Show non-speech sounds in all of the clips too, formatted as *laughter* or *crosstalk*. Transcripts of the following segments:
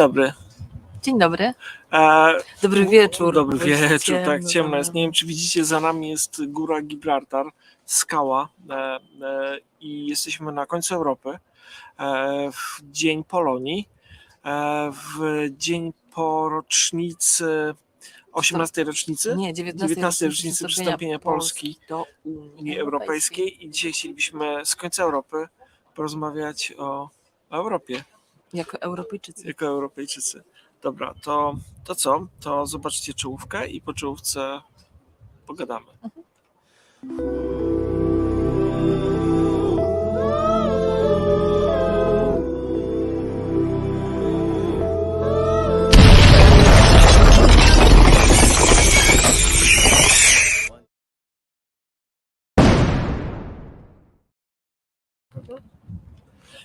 Dzień dobry. Dzień dobry. E, Dobry wieczór. Dobry wieczór, tak, ciemno, no. jest. Nie wiem, czy widzicie, za nami jest góra Gibraltar, skała e, e, i jesteśmy na końcu Europy e, w dzień Polonii, e, w dzień po rocznicy, 18 rocznicy Nie, 19, 19 rocznicy przystąpienia Polski do Unii Europejskiej i dzisiaj chcielibyśmy z końca Europy porozmawiać o Europie. Jako Europejczycy. jako Europejczycy. Dobra, to, to co? To zobaczcie czołówkę i po czołówce pogadamy.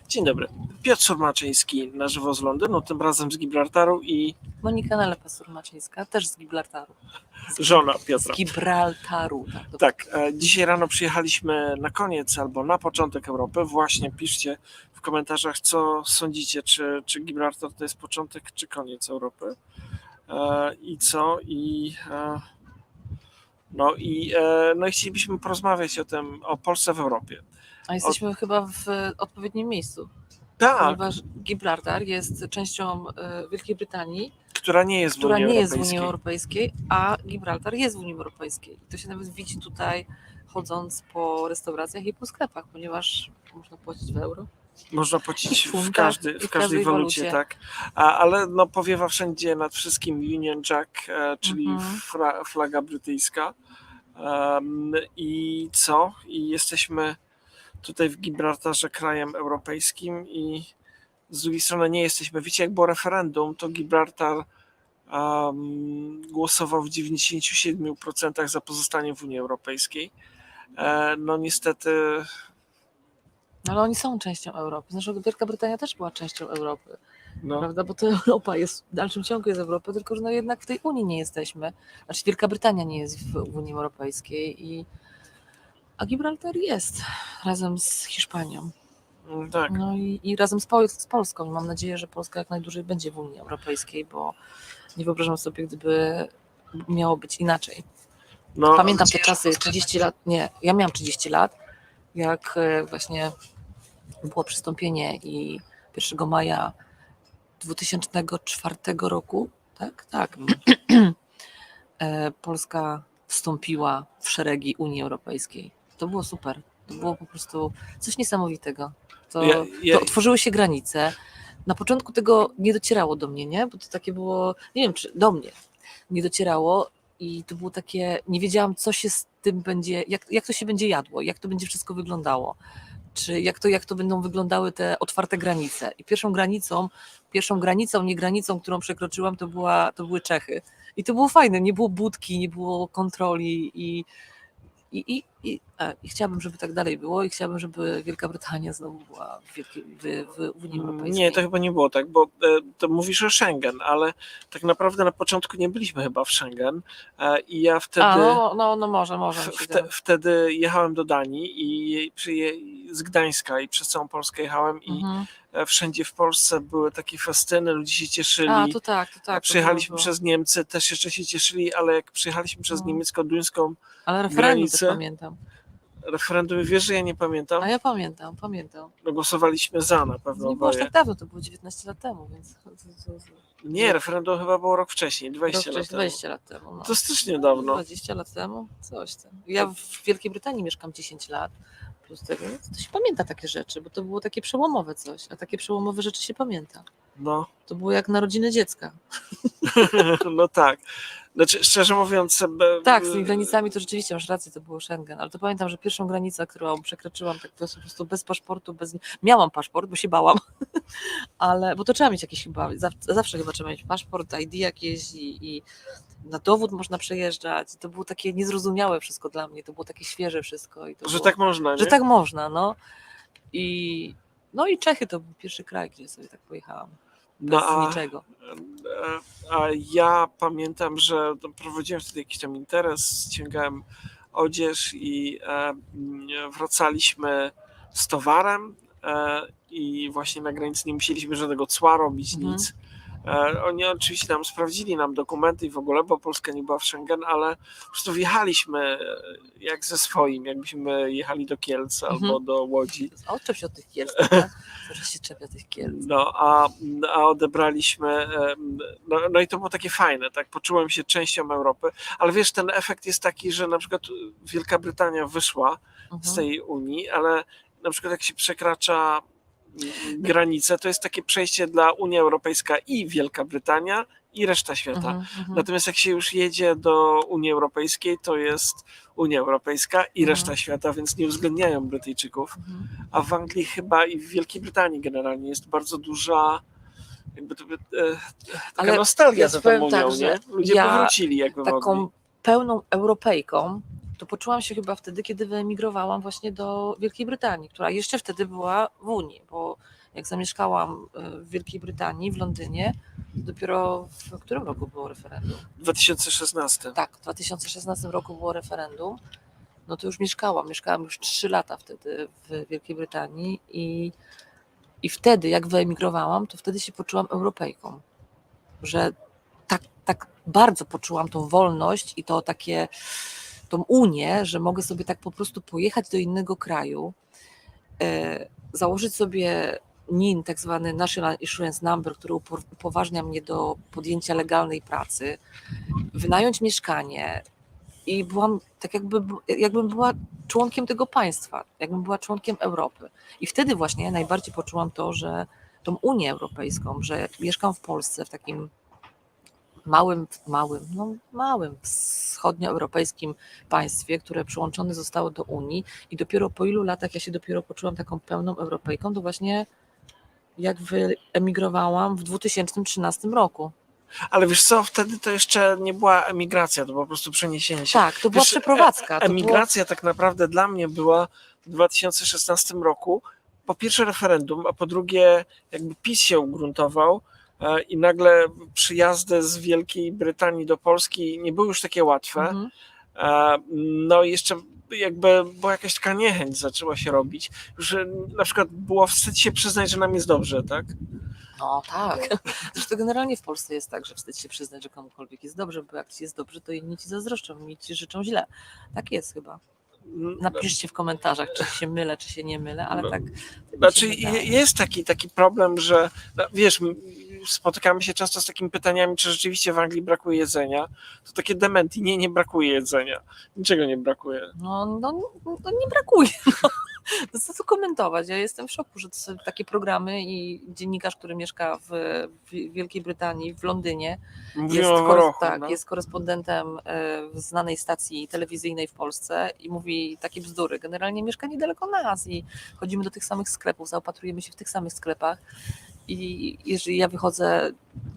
Dzień dobry. Piotr Surmaczyński na żywo z Londynu, tym razem z Gibraltaru i Monika Nalepa-Surmaczyńska, też z Gibraltaru. żona Z Piotra. Gibraltaru. Tak, Tak, e, dzisiaj rano przyjechaliśmy na koniec albo na początek Europy. Właśnie piszcie w komentarzach, co sądzicie, czy, czy Gibraltar to jest początek, czy koniec Europy. E, I co? I e, no i, no i chcielibyśmy porozmawiać o tym, o Polsce w Europie. A jesteśmy chyba w odpowiednim miejscu, Tak, ponieważ Gibraltar jest częścią e, Wielkiej Brytanii, która nie jest w Unii nie jest w Europejskiej. Unii Europejskiej, a Gibraltar jest w Unii Europejskiej. To się nawet widzi tutaj, chodząc po restauracjach i po sklepach, ponieważ można płacić w euro. Można płacić w, każdy, i w w każdej każdej walucie, walucie. tak. A, ale no powiewa wszędzie nad wszystkim Union Jack, e, czyli Mhm. fra, flaga brytyjska. Em, I co? I jesteśmy tutaj w Gibraltarze krajem europejskim i z drugiej strony nie jesteśmy. Wiecie, jak było referendum, to Gibraltar em, głosował w 97% za pozostanie w Unii Europejskiej. E, no niestety No, Ale oni są częścią Europy. Zresztą Wielka Brytania też była częścią Europy, no, prawda? Bo to Europa jest, w dalszym ciągu jest Europa, tylko że no jednak w tej Unii nie jesteśmy. Znaczy Wielka Brytania nie jest w, w Unii Europejskiej, i, a Gibraltar jest razem z Hiszpanią. mm, tak. No i, i razem z, Pol- z Polską. I Mam nadzieję, że Polska jak najdłużej będzie w Unii Europejskiej, bo nie wyobrażam sobie, gdyby miało być inaczej. No, Pamiętam te czasy 30 lat, nie, ja miałam 30 lat, jak e, właśnie było przystąpienie i 1 maja 2004 roku, tak, tak, e, Polska wstąpiła w szeregi Unii Europejskiej. To było super. To było po prostu coś niesamowitego. To, Ja- ja- to otworzyły się granice. Na początku tego nie docierało do mnie, nie? Bo to takie było, nie wiem, czy do mnie nie docierało i to było takie, nie wiedziałam, co się z tym będzie, jak, jak to się będzie jadło, jak to będzie wszystko wyglądało. Czy jak to, jak to będą wyglądały te otwarte granice. I pierwszą granicą, pierwszą granicą, nie granicą, którą przekroczyłam, to, była, to były Czechy. I to było fajne, nie było budki, nie było kontroli i, i, i, i, a, i chciałabym, żeby tak dalej było i chciałabym, żeby Wielka Brytania znowu była w, Wielkiej, w, w, Unii Europejskiej. Nie, to chyba nie było tak, bo e, to mówisz o Schengen, ale tak naprawdę na początku nie byliśmy chyba w Schengen e, i ja wtedy, A, no, no, no może, może. wte, wtedy jechałem do Danii i przyje, z Gdańska i przez całą Polskę jechałem i Mhm. E, wszędzie w Polsce były takie festyny, ludzie się cieszyli. A, to tak, to tak. to Przyjechaliśmy było. przez Niemcy, też jeszcze się cieszyli, ale jak przyjechaliśmy przez No. niemiecko-duńską Ale referendum też granice. pamiętam. referendum, wiesz, że ja nie pamiętam, A ja pamiętam, pamiętam. no głosowaliśmy za na pewno To nie było tak dawno, to było 19 lat temu, więc to, to, to, Nie, referendum chyba było rok wcześniej, 20 rok lat temu. 20 lat temu. No. To jest też niedawno. 20 lat temu? Coś tam. Ja w Wielkiej Brytanii mieszkam 10 lat. Plus tego, więc to się pamięta takie rzeczy, bo to było takie przełomowe coś, a takie przełomowe rzeczy się pamięta. No, To było jak narodziny dziecka. *laughs* no tak. Znaczy, szczerze mówiąc, be- Tak, z tymi granicami to rzeczywiście masz rację, to było Schengen, ale to pamiętam, że pierwszą granicę, którą przekroczyłam tak po prostu bez paszportu, bez... miałam paszport, bo się bałam, *laughs* ale, bo to trzeba mieć jakiś chyba, zaw- zawsze chyba trzeba mieć paszport, ID jakieś i, i na dowód można przejeżdżać. To było takie niezrozumiałe wszystko dla mnie, to było takie świeże wszystko. Że było, tak można, nie? że tak można, no. I, no i Czechy to był pierwszy kraj, gdzie sobie tak pojechałam. Bez No a, niczego. a ja pamiętam, że to prowadziłem wtedy jakiś tam interes, ściągałem odzież i e, mm, wracaliśmy z towarem e, i właśnie na granicy nie musieliśmy żadnego cła robić, Mhm. nic. E, Oni oczywiście nam sprawdzili nam dokumenty i w ogóle, bo Polska nie była w Schengen, ale po prostu wjechaliśmy e, jak ze swoim, jakbyśmy jechali do Kielc Mhm. albo do Łodzi. Odczep się od tych Kielc, tak? *laughs* Się czepia tych Kielc. No, a, a odebraliśmy. em, No, no i to było takie fajne, tak? Poczułem się częścią Europy, ale wiesz, ten efekt jest taki, że na przykład Wielka Brytania wyszła z Mhm. tej Unii, ale na przykład jak się przekracza granicę, to jest takie przejście dla Unia Europejska i Wielka Brytania i reszta świata. Mhm, mhm. Natomiast jak się już jedzie do Unii Europejskiej, to jest Unia Europejska i Mhm. reszta świata, więc nie uwzględniają Brytyjczyków a w Anglii chyba i w Wielkiej Brytanii generalnie jest bardzo duża jakby to, e, taka Ale nostalgia ja za tą Unią, tak, nie? Ludzie ja powrócili jakby mogli. Taką pełną Europejką to poczułam się chyba wtedy, kiedy wyemigrowałam właśnie do Wielkiej Brytanii, która jeszcze wtedy była w Unii, bo jak zamieszkałam e, w Wielkiej Brytanii, w Londynie, dopiero w którym roku było referendum? W 2016. Tak, w 2016 roku było referendum. No to już mieszkałam. Mieszkałam już 3 lata wtedy w Wielkiej Brytanii i, i wtedy, jak wyemigrowałam, to wtedy się poczułam Europejką. Że tak, tak bardzo poczułam tą wolność i to takie, tą unię, że mogę sobie tak po prostu pojechać do innego kraju, e, założyć sobie NIN, tak zwany National Insurance Number, który upo- upoważnia mnie do podjęcia legalnej pracy, wynająć mieszkanie i byłam tak jakby, jakbym była członkiem tego państwa, jakbym była członkiem Europy. I wtedy właśnie najbardziej poczułam to, że tą Unię Europejską, że mieszkam w Polsce w takim małym, małym, no małym wschodnioeuropejskim państwie, które przyłączone zostało do Unii i dopiero po ilu latach ja się dopiero poczułam taką pełną Europejką, to właśnie jak wyemigrowałam w 2013 roku. Ale wiesz co, wtedy to jeszcze nie była emigracja, to było po prostu przeniesienie się. Tak, to była Wiesz, przeprowadzka. To było, Emigracja tak naprawdę dla mnie była w 2016 roku. Po pierwsze referendum, a po drugie jakby PiS się ugruntował e, i nagle przyjazdy z Wielkiej Brytanii do Polski nie były już takie łatwe. mhm. E, No i jeszcze jakby była jakaś taka niechęć zaczęła się robić. Już e, na przykład było wstyd się przyznać, że nam jest dobrze, tak? No tak. *laughs* Zresztą generalnie w Polsce jest tak, że wstyd się przyznać, że komukolwiek jest dobrze, bo jak ci jest dobrze, to inni ci zazdroszczą, inni ci życzą źle. Tak jest chyba. Napiszcie w komentarzach, czy się mylę, czy się nie mylę, ale No. tak. tak Znaczy je- jest taki, taki problem, że no, wiesz, spotykamy się często z takimi pytaniami, czy rzeczywiście w Anglii brakuje jedzenia. To takie dementi, nie, nie brakuje jedzenia. Niczego nie brakuje. No, no, no nie brakuje. No. No co tu komentować? Ja jestem w szoku, że to są takie programy i dziennikarz, który mieszka w, Wielkiej Brytanii, w Londynie, Mówimy jest, Worochu, tak, no. jest korespondentem e, w znanej stacji telewizyjnej w Polsce i mówi takie bzdury. Generalnie mieszka niedaleko nas i chodzimy do tych samych sklepów, zaopatrujemy się w tych samych sklepach i jeżeli ja wychodzę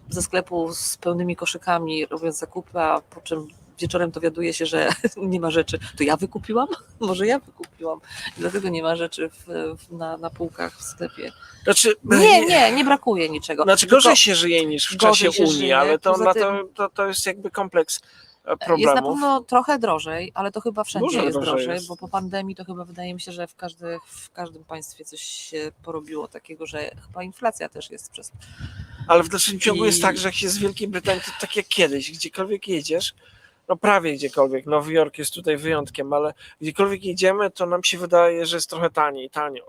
ze sklepu z pełnymi koszykami, robiąc zakupy, a po czym wieczorem dowiaduję się, że *laughs* nie ma rzeczy, to ja wykupiłam? *laughs* Może ja wykupiłam. Dlatego nie ma rzeczy w, w, na, na półkach w sklepie. Znaczy, Nie, *laughs* nie, nie brakuje niczego. Znaczy Tylko- gorzej się żyje niż w czasie Unii, żyje, ale to, poza to, tym- to, to jest jakby kompleks e, Jest na problemów. pewno trochę drożej, ale to chyba wszędzie Dużo jest drożej drożej, jest. bo po pandemii to chyba wydaje mi się, że w, każdy, w każdym państwie coś się porobiło takiego, że chyba inflacja też jest przez. Ale w dalszym ciągu I- jest tak, że jak się z Wielkiej Brytanii, to tak jak kiedyś, gdziekolwiek jedziesz, no prawie gdziekolwiek, Nowy Jork jest tutaj wyjątkiem, ale gdziekolwiek jedziemy, to nam się wydaje, że jest trochę taniej, tanio.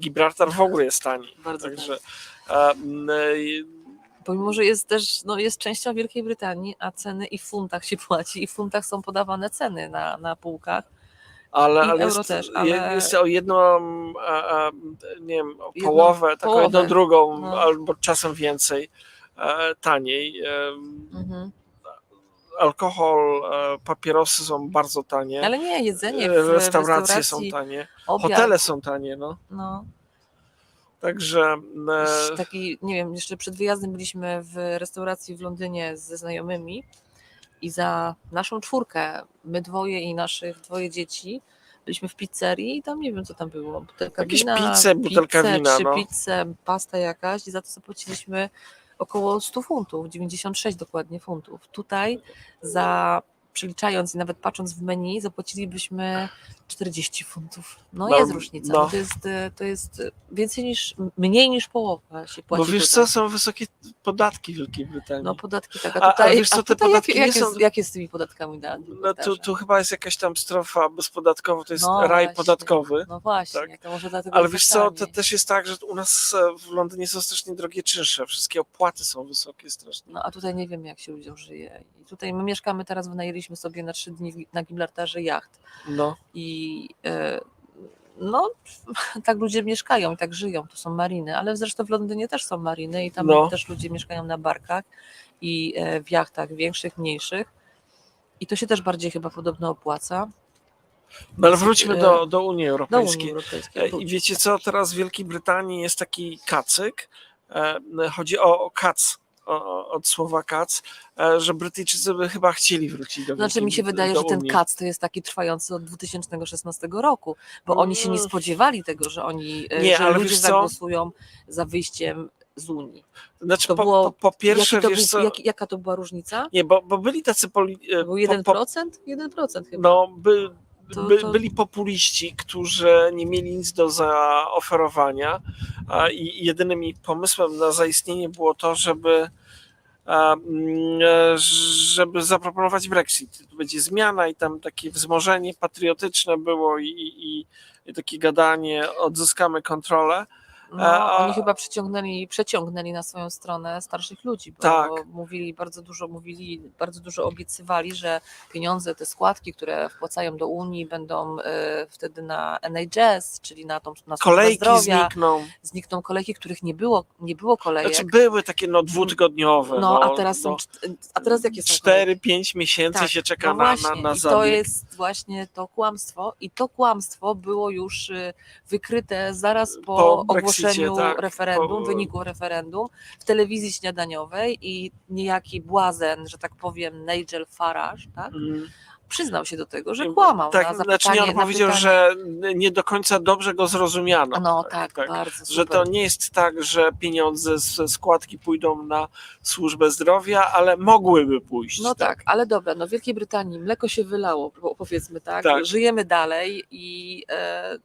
Gibraltar w ogóle jest tani. *laughs* Bardzo Także e, Pomimo, że jest też no, jest częścią Wielkiej Brytanii, a ceny i w funtach się płaci, i w funtach są podawane ceny na, na półkach. ale, ale, jest, też, ale- jest o jedną, nie wiem, o Jedną połowę, taką jedną drugą, No. albo czasem więcej e, taniej. Mhm. Alkohol, e, papierosy są bardzo tanie. Ale nie, jedzenie w, e, w restauracje są tanie. obiad, Hotele są tanie, no. No, Także e, taki, nie wiem, jeszcze przed wyjazdem byliśmy w restauracji w Londynie ze znajomymi i za naszą czwórkę, my dwoje i naszych dwoje dzieci, byliśmy w pizzerii i tam nie wiem co tam było, butelka Jakieś wina, pizze, butelka pizzę, wina, trzy no. pizze, pasta jakaś i za to zapłaciliśmy około 100 funtów, 96 dokładnie funtów. Tutaj za przeliczając i nawet patrząc w menu, zapłacilibyśmy 40 funtów. No, No, jest różnica. no. To, jest, to jest więcej niż, mniej niż połowa się płaci Bo wiesz tutaj. co, są wysokie podatki w Wielkiej Brytanii. No podatki tak, A- a a tutaj, wiesz co, a te tutaj podatki jakie, nie jakie, są- jakie z tymi podatkami na No tu, tu chyba jest jakaś tam strefa bezpodatkowa, to jest No raj właśnie. podatkowy. No właśnie, tak. to może dlatego Ale jest wiesz co, to też jest tak, że u nas e, w Londynie są strasznie drogie czynsze. Wszystkie opłaty są wysokie strasznie. No a tutaj nie wiem, jak się ludziom żyje. I tutaj my mieszkamy teraz, wynajęliśmy sobie na trzy dni na Gibraltarze jacht. No, I e, no, tak ludzie mieszkają i tak żyją. To są mariny, ale zresztą w Londynie też są mariny i tam No. też ludzie mieszkają na barkach i e, w jachtach większych, mniejszych. I to się też bardziej chyba podobno opłaca. no ale wróćmy e, do, do Unii Do Europejskiej. Unii E, Europejskiej. I wiecie co, teraz w Wielkiej Brytanii jest taki kacyk. Chodzi o, o kac, od słowa kac, e, że Brytyjczycy by chyba chcieli wrócić do Znaczy mi się wydaje, że ten kac to jest taki trwający od 2016 roku, bo oni się nie Mm. spodziewali tego, że oni, e, Nie, że ludzie zagłosują za wyjściem z Unii. Znaczy, to po, było- po, po pierwsze, to wiesz był, jak, jaka to była różnica? nie, bo, bo byli tacy poli, e, był po- 1%? po, 1% chyba. No, by, To- by, to- byli populiści, którzy nie mieli nic do zaoferowania i jedynym ich pomysłem na zaistnienie było to, żeby mm, e, żeby zaproponować Brexit. To będzie zmiana i tam takie wzmożenie patriotyczne było i, i, i takie gadanie, odzyskamy kontrolę. No, oni chyba przyciągnęli, przeciągnęli na swoją stronę starszych ludzi, bo Tak. mówili bardzo dużo, mówili, bardzo dużo obiecywali, że pieniądze, te składki, które wpłacają do Unii będą e, wtedy na NHS, czyli na tą na Kolejki zdrowia. znikną. Znikną kolejki, których nie było, nie było kolejek. Znaczy były takie no dwutygodniowe. no, a teraz są, no, a teraz jakie są kolejki? 4-5 miesięcy Tak, się czeka no na, właśnie, na, na i to zabieg. jest właśnie to kłamstwo i to kłamstwo było już y, wykryte zaraz po, Po Brexicie, ogłoszeniu tak, referendum, po- wyniku referendum w telewizji śniadaniowej i niejaki błazen, że tak powiem, Nigel Farage, tak, Mm. przyznał się do tego, że kłamał Tak, na znaczy nie, on powiedział, pytanie, że bardzo do końca dobrze go zrozumiano. no tak, bardzo Że super. to nie jest tak, że pieniądze ze składki pójdą na służbę zdrowia, ale mogłyby pójść. No tak, ale dobra, no w Wielkiej Brytanii mleko się wylało, po- powiedzmy tak, Tak. żyjemy dalej i e,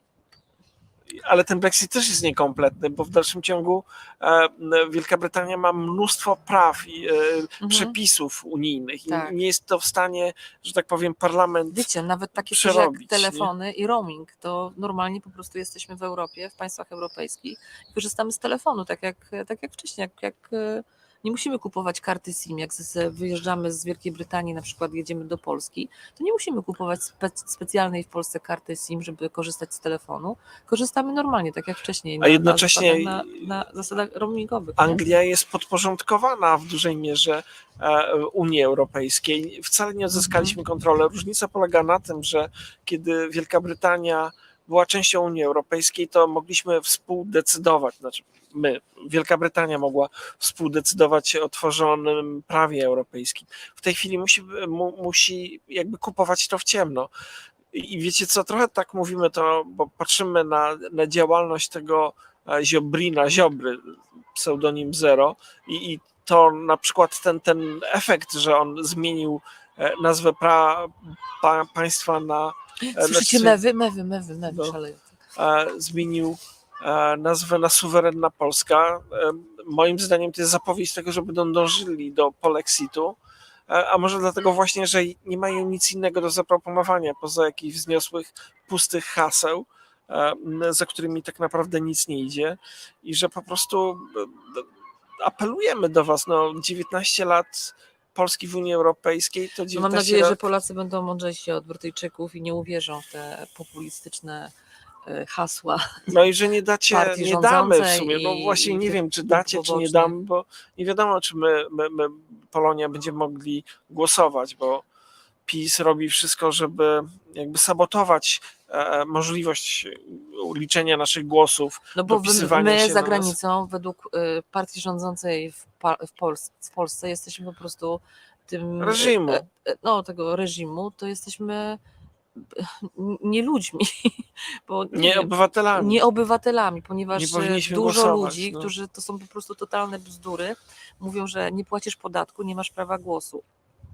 Ale ten Brexit też jest niekompletny, bo w dalszym ciągu e, Wielka Brytania ma mnóstwo praw i e, mhm. przepisów unijnych i Tak. nie jest to w stanie, że tak powiem, parlament Wiecie, nawet takie jak przerobić, nie? telefony i roaming, to normalnie po prostu jesteśmy w Europie, w państwach europejskich i korzystamy z telefonu, tak jak, tak jak wcześniej, jak, jak e, nie musimy kupować karty SIM, jak wyjeżdżamy z Wielkiej Brytanii, na przykład jedziemy do Polski, to nie musimy kupować spe, specjalnej w Polsce karty SIM, żeby korzystać z telefonu. Korzystamy normalnie, tak jak wcześniej, na, jednocześnie na zasadach, na, na zasadach roamingowych. Anglia jest podporządkowana w dużej mierze e, Unii Europejskiej. Wcale nie odzyskaliśmy kontroli. Różnica polega na tym, że kiedy Wielka Brytania była częścią Unii Europejskiej, to mogliśmy współdecydować, znaczy my, Wielka Brytania mogła współdecydować o tworzonym prawie europejskim. W tej chwili musi, mu, musi jakby kupować to w ciemno. I wiecie co, trochę tak mówimy to, bo patrzymy na, na działalność tego e, Ziobrina, Ziobry, pseudonim Zero i, i to na przykład ten, ten efekt, że on zmienił e, nazwę pra, pa, państwa na e, Słyszycie znaczy, mewy, mewy, mewy, mewy, No. szaleją. zmienił nazwę na suwerenna Polska. E, Moim zdaniem to jest zapowiedź tego, że będą dążyli do polexitu, e, a może dlatego właśnie, że nie mają nic innego do zaproponowania poza jakichś wzniosłych, pustych haseł, e, za którymi tak naprawdę nic nie idzie i że po prostu e, apelujemy do was, no 19 lat Polski w Unii Europejskiej to 19 No mam nadzieję, lat że Polacy będą mądrzejsi od Brytyjczyków i nie uwierzą w te populistyczne e, hasła. No i że nie dacie, nie damy w sumie, bo właśnie nie wiem, czy dacie, czy nie damy, bo nie wiadomo, czy my, my, my Polonia będziemy mogli głosować, bo PiS robi wszystko, żeby jakby sabotować e, możliwość liczenia naszych głosów. No bo my się za na nas. granicą, według e, partii rządzącej w, w, Pols w Polsce, jesteśmy po prostu tym. Reżimu. e, e, No, tego reżimu, to jesteśmy e, nie ludźmi, *laughs* bo nie, Nie obywatelami. nie obywatelami, ponieważ Nie dużo głosować, ludzi, no. którzy to są po prostu totalne bzdury, mówią, że nie płacisz podatku, nie masz prawa głosu.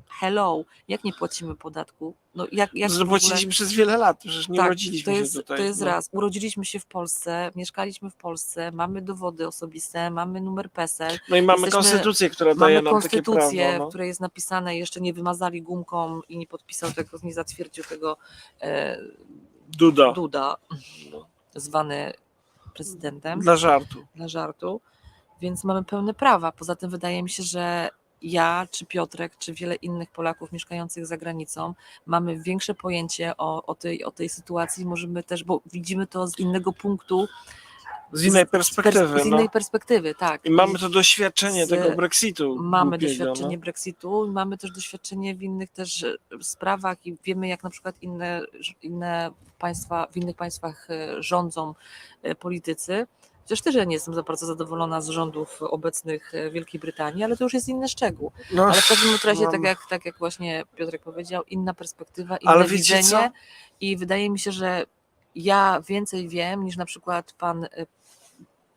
Hello, jak nie płacimy podatku? No jak, jak w ogóle- Zapłaciliśmy przez wiele lat, przecież nie tak, rodziliśmy to jest, się tutaj. To jest no. raz. Urodziliśmy się w Polsce, mieszkaliśmy w Polsce, mamy dowody osobiste, mamy numer PESEL, No i mamy jesteśmy- konstytucję, która daje mamy nam takie konstytucję, prawo. w No. której jest napisane, jeszcze nie wymazali gumką i nie podpisał tego, nie zatwierdził tego e, Duda. Duda, No. zwany prezydentem Dla żartu. dla żartu, więc mamy pełne prawa. Poza tym wydaje mi się, że ja, czy Piotrek, czy wiele innych Polaków mieszkających za granicą mamy większe pojęcie o, o, tej, o tej sytuacji. Możemy też, bo widzimy to z innego punktu, Z innej perspektywy. pers- z no. innej perspektywy, tak. I mamy to doświadczenie z- tego Brexitu. Mamy głupiego, doświadczenie No. Brexitu, mamy też doświadczenie w innych też e, sprawach i wiemy, jak na przykład inne, inne państwa, w innych państwach e, rządzą e, politycy. Chociaż też ja nie jestem za bardzo zadowolona z rządów obecnych e, Wielkiej Brytanii, ale to już jest inny szczegół. No, Ale w każdym razie, mam- tak jak, tak jak właśnie Piotrek powiedział, inna perspektywa, inne Ale widzenie. co? I wydaje mi się, że ja więcej wiem niż na przykład pan, y,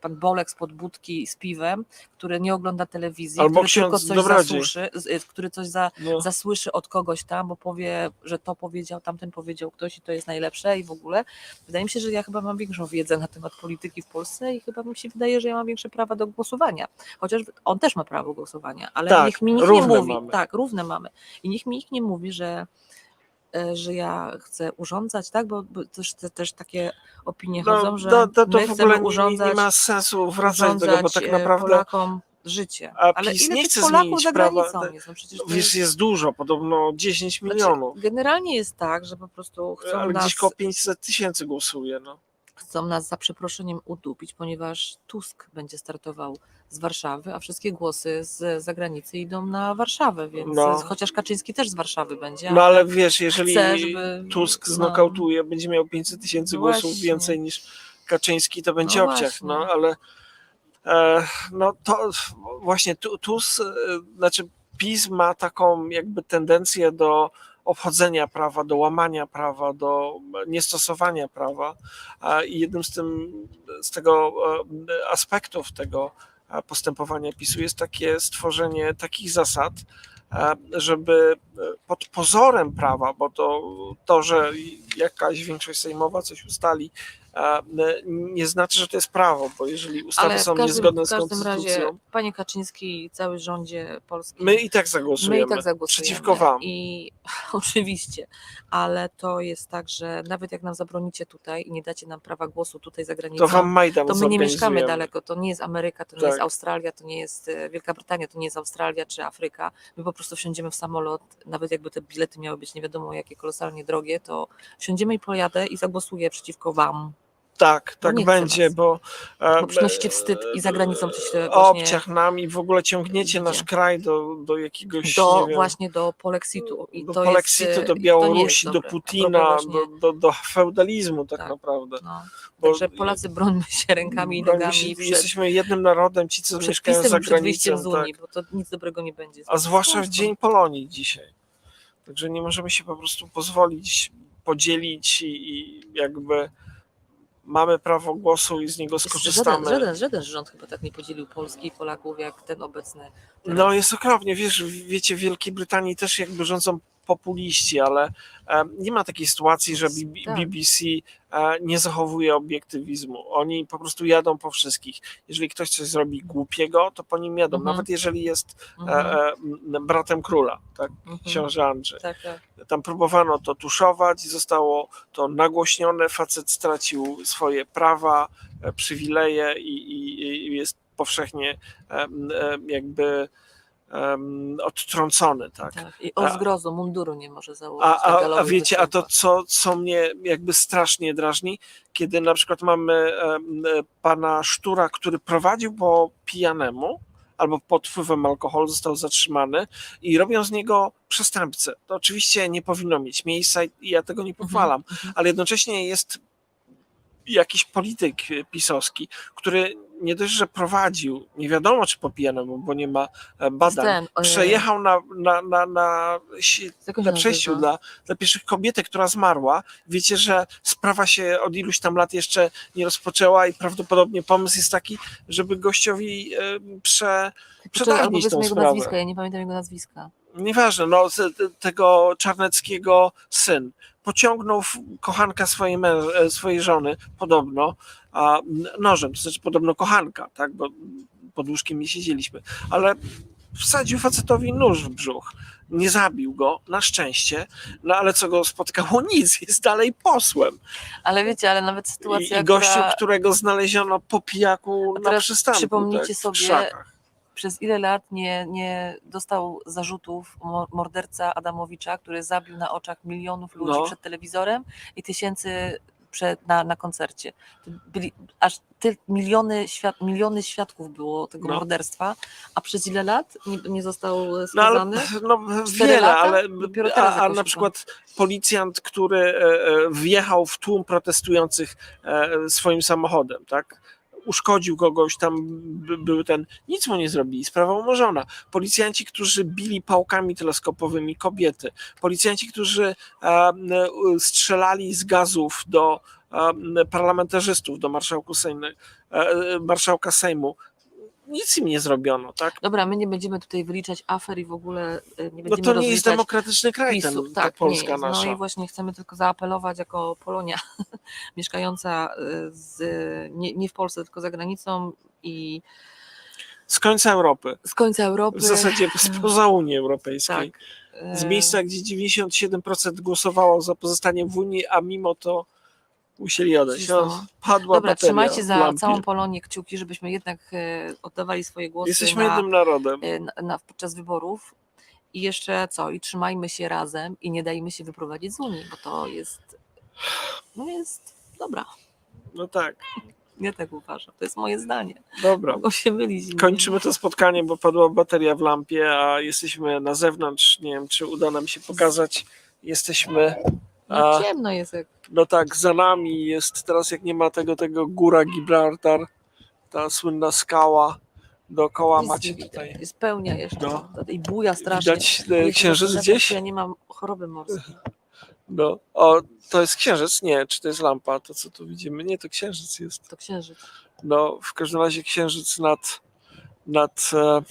pan Bolek spod budki z piwem, który nie ogląda telewizji, Albo który tylko coś zasłyszy, z- y, który coś za, no. zasłyszy od kogoś tam, bo powie, że to powiedział, tamten powiedział ktoś i to jest najlepsze i w ogóle. Wydaje mi się, że ja chyba mam większą wiedzę na temat polityki w Polsce i chyba mi się wydaje, że ja mam większe prawa do głosowania. Chociaż on też ma prawo głosowania, ale Tak, niech mi nikt nie mówi. mamy. Tak, równe mamy. I niech mi nikt nie mówi, że że ja chcę urządzać, tak? Bo, bo też, te, też takie opinie No, chodzą, że to, to, to my w ogóle nie, urządzać, nie ma sensu wracać do tego, bo tak e, naprawdę Polakom życie. A Ale PiS ile nie chce Polaków zmienić za granicą jest? No przecież wiesz, jest, jest dużo, podobno 10 znaczy, milionów. Generalnie jest tak, że po prostu chcą ale nas, gdzieś koło 500 tysięcy głosuje. No. chcą nas za przeproszeniem udupić, ponieważ Tusk będzie startował z Warszawy, a wszystkie głosy z zagranicy idą na Warszawę, więc No. chociaż Kaczyński też z Warszawy będzie. no ale wiesz, jeżeli chcę, żeby- Tusk no. znokautuje, będzie miał 500 tysięcy No głosów właśnie. więcej niż Kaczyński, to będzie No obciach. No właśnie. ale e, no to właśnie tu, Tusk, e, znaczy PiS ma taką jakby tendencję do obchodzenia prawa, do łamania prawa, do niestosowania prawa. A I jednym z, tym, z tego e, aspektów tego postępowania PiSu jest takie stworzenie takich zasad, e, żeby e, pod pozorem prawa, bo to, to że jakaś większość sejmowa coś ustali, nie znaczy, że to jest prawo, bo jeżeli ustawy Ale są każdym, niezgodne w z każdym konstytucją, razie, panie Kaczyński i cały rządzie polskim, my i tak my zagłosujemy i tak zagłosujemy. przeciwko wam. I *laughs* oczywiście, ale to jest tak, że nawet jak nam zabronicie tutaj i nie dacie nam prawa głosu tutaj za granicą, To wam Majdan to my nie mieszkamy daleko, to nie jest Ameryka, to nie Tak. jest Australia, to nie jest e, Wielka Brytania, to nie jest Australia czy Afryka. My po prostu wsiądziemy w samolot, nawet jakby te bilety miały być nie wiadomo jakie kolosalnie drogie, to wsiądziemy i pojadę i zagłosuję przeciwko wam. Tak, tak chcę będzie, was. bo, e, Bo przynosicie wstyd i za granicą coś się obciach nam i w ogóle ciągniecie nasz kraj do, do jakiegoś do wiem, właśnie do polexitu. I do to polexitu, jest, do Białorusi, do Putina, do, do, do feudalizmu tak, Tak. naprawdę. no, Bo Także Polacy brońmy się rękami i nogami się, przed, jesteśmy jednym narodem, ci co mieszkają za granicą. z Unii, Tak. bo to nic dobrego nie będzie. A zwłaszcza w. Dzień Polonii dzisiaj. Także nie możemy się po prostu pozwolić podzielić i, i jakby mamy prawo głosu i z niego skorzystamy. Żaden, żaden, żaden rząd chyba tak nie podzielił Polski i Polaków jak ten obecny. teraz. No jest okropnie, wiesz, wiecie, w Wielkiej Brytanii też jakby rządzą populiści, ale nie ma takiej sytuacji, że B- Tak. BBC e, nie zachowuje obiektywizmu. Oni po prostu jadą po wszystkich. Jeżeli ktoś coś zrobi głupiego, to po nim jadą, Mhm. nawet jeżeli jest e, Mhm, e, bratem króla, tak, mhm. książę Andrzej. Tak, tak. Tam próbowano to tuszować, zostało to nagłośnione, facet stracił swoje prawa, przywileje i, i, i jest powszechnie jakby em, odtrącony, tak. tak. I o A- zgrozu munduru nie może założyć. A, a, a galowych wiecie, a to co, co mnie jakby strasznie drażni, kiedy na przykład mamy e, pana Sztura, który prowadził po pijanemu albo pod wpływem alkoholu został zatrzymany i robią z niego przestępcę. To oczywiście nie powinno mieć miejsca i ja tego nie pochwalam, mhm. ale jednocześnie jest jakiś polityk pisowski, który nie dość, że prowadził, nie wiadomo czy po pijanemu, bo nie ma e, badań, Ten, przejechał na, na, na, na, na przejściu dla, dla pieszych kobiety, która zmarła. Wiecie, że sprawa się od iluś tam lat jeszcze nie rozpoczęła i prawdopodobnie pomysł jest taki, żeby gościowi e, prze, przedawnić albo tą powiedzmy jego sprawę. nazwiska, ja nie pamiętam jego nazwiska. Nieważne, no, z- tego Czarneckiego syn pociągnął w- kochanka swojej, mę- e, swojej żony, podobno, a, nożem, to znaczy podobno kochanka, tak, bo pod łóżkiem nie siedzieliśmy, ale wsadził facetowi nóż w brzuch. Nie zabił go, na szczęście, no ale co go spotkało? *laughs* Nic, jest dalej posłem. Ale wiecie, ale nawet I, sytuacja, i gościu, która którego znaleziono po pijaku na przystanku. przypomnijcie tak, w sobie, krzakach. Przez ile lat nie, nie dostał zarzutów mo- morderca Adamowicza, który zabił na oczach milionów ludzi No. przed telewizorem i tysięcy przed, na, na koncercie. Byli, aż ty, miliony, świad, miliony świadków było tego No. morderstwa, a przez ile lat nie, nie został No ale skazany? no, Cztery wiele, lata? ale a, a na przykład policjant, który e, e, wjechał w tłum protestujących e, swoim samochodem, tak? Uszkodził kogoś, tam by- był ten, nic mu nie zrobili, sprawa umorzona. Policjanci, którzy bili pałkami teleskopowymi kobiety, policjanci, którzy e, m, strzelali z gazów do e, parlamentarzystów, do marszałku e, marszałka Sejmu, nic im nie zrobiono, tak? Dobra, my nie będziemy tutaj wyliczać afer i w ogóle e, nie No będziemy to nie jest demokratyczny kraj, ten, PiSu. ta Tak, Polska nie jest. nasza. No i właśnie chcemy tylko zaapelować jako Polonia *laughs* mieszkająca y, z, nie, nie w Polsce, tylko za granicą i Z końca Europy. z końca Europy. W zasadzie *laughs* spoza Unii Europejskiej. tak. Z miejsca, gdzie 97% głosowało za pozostaniem w Unii, a mimo to musieli odejść. No, padła Dobra, bateria trzymajcie za całą Polonię kciuki, żebyśmy jednak e, oddawali swoje głosy Jesteśmy na, jednym narodem. e, na, na, podczas wyborów. I jeszcze co? I trzymajmy się razem i nie dajmy się wyprowadzić z Unii, bo to jest, no jest dobra. No tak, Ja tak uważam. To jest moje zdanie. dobra. Mogą się mylić. inni. Kończymy to spotkanie, bo padła bateria w lampie, a jesteśmy na zewnątrz. Nie wiem, czy uda nam się pokazać. Jesteśmy, No, ciemno jest jak no tak, za nami jest teraz, jak nie ma tego, tego góra Gibraltar, ta słynna skała. Dookoła nic macie widać. tutaj. Jest pełnia jeszcze. No. I buja strasznie. Widać e, Mówię, księżyc gdzieś? Ja nie mam choroby morskiej. No, o, to jest księżyc? Nie, czy to jest lampa, to co tu widzimy? Nie, to księżyc jest. To księżyc. No, w każdym razie księżyc nad, nad e,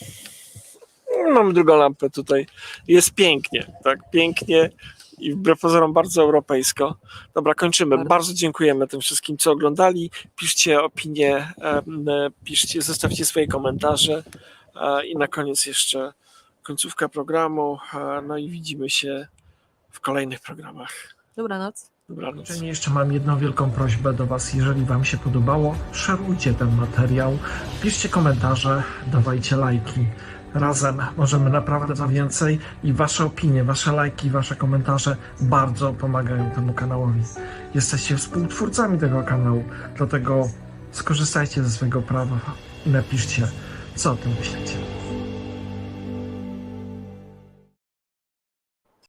mamy drugą lampę tutaj. Jest pięknie, tak, pięknie i wbrew pozorom bardzo europejsko. Dobra, kończymy. Bardzo. Bardzo dziękujemy tym wszystkim, co oglądali. Piszcie opinie, e, piszcie, zostawcie swoje komentarze e, i na koniec jeszcze końcówka programu, e, no i widzimy się w kolejnych programach. Dobranoc. Dobranoc. Jeszcze mam jedną wielką prośbę do Was. Jeżeli Wam się podobało, szerujcie ten materiał, piszcie komentarze, dawajcie lajki. Razem możemy naprawdę za więcej i Wasze opinie, Wasze lajki, Wasze komentarze bardzo pomagają temu kanałowi. Jesteście współtwórcami tego kanału, dlatego skorzystajcie ze swojego prawa i napiszcie, co o tym myślicie.